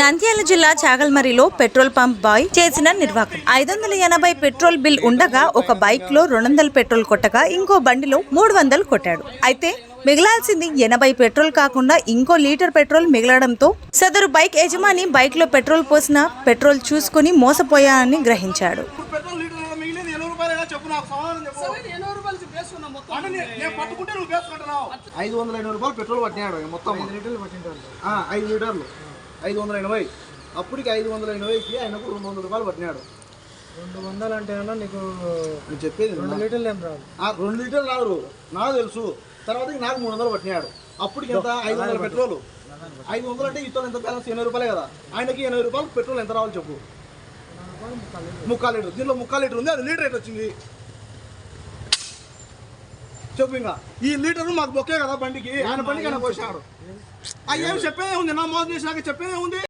నంద్యాల జిల్లా చాగల్మరిలో petrol pump bye చేసిన నిర్వాహకం. ఐదు వందల ఎనభై పెట్రోల్ బిల్ ఉండగా ఒక బైక్లో రెండు వందల పెట్రోల్ కొట్టగా ఇంకో బండిలో మూడు వందలు కొట్టాడు. అయితే మిగలాల్సింది ఎనభై పెట్రోల్ కాకుండా ఇంకో లీటర్ పెట్రోల్ మిగలడంతో సదరు బైక్ యజమాని బైక్లో పెట్రోల్ పోసిన పెట్రోల్ చూసుకుని మోసపోయానని గ్రహించాడు. పెట్రోల్ లీటర్ మిగిలింది ఎనభై రూపాయలు చెప్పు నాకు సమాధానం చెప్పు ఎనభై రూపాయలు వేసుకున్నాం మొత్తం. అంటే నే- నేను పట్టుకుంటే నువ్వు వేసుకుంటున్నావు ఐదు వందల ఎనభై రూపాయలు పెట్రోల్ పట్టినాడు మొత్తం ఐదు లీటర్లు. ఐదు వందల ఎనభై. అప్పటికి ఐదు వందల ఎనభైకి ఆయనకు రెండు వందల రూపాయలు పట్టినాడు. రెండు వందలు అంటే నీకు నేను చెప్పేది రెండు. లీటర్లు ఏం రాదు. ఆ, రెండు లీటర్లు రాదు. నాకు తెలుసు. తర్వాత నాకు మూడు వందలు పట్టినాడు. అప్పటికి ఎంత? ఐదు వందల పెట్రోల్. ఐదు వందలు అంటే ఇతను ఎంత బ్యాలెన్స్ ఎనభై రూపాయలే కదా. ఆయనకి ఎనభై రూపాయలు పెట్రోల్ ఎంత రావాలి చెప్పు. ముక్కాలు లీటర్. దీంట్లో ముక్కాలు లీటర్ ఉంది. అది లీటర్ రేట్ వచ్చింది. చెప్పు ఇంకా. ఈ లీటర్ మాకు బొక్కే కదా బండికి. ఆయన బండికి ఆయన పోసాడు. అయ్యేమి చెప్పేదే ఉంది. నా మోసం చేసినాక చెప్పేదే ఉంది.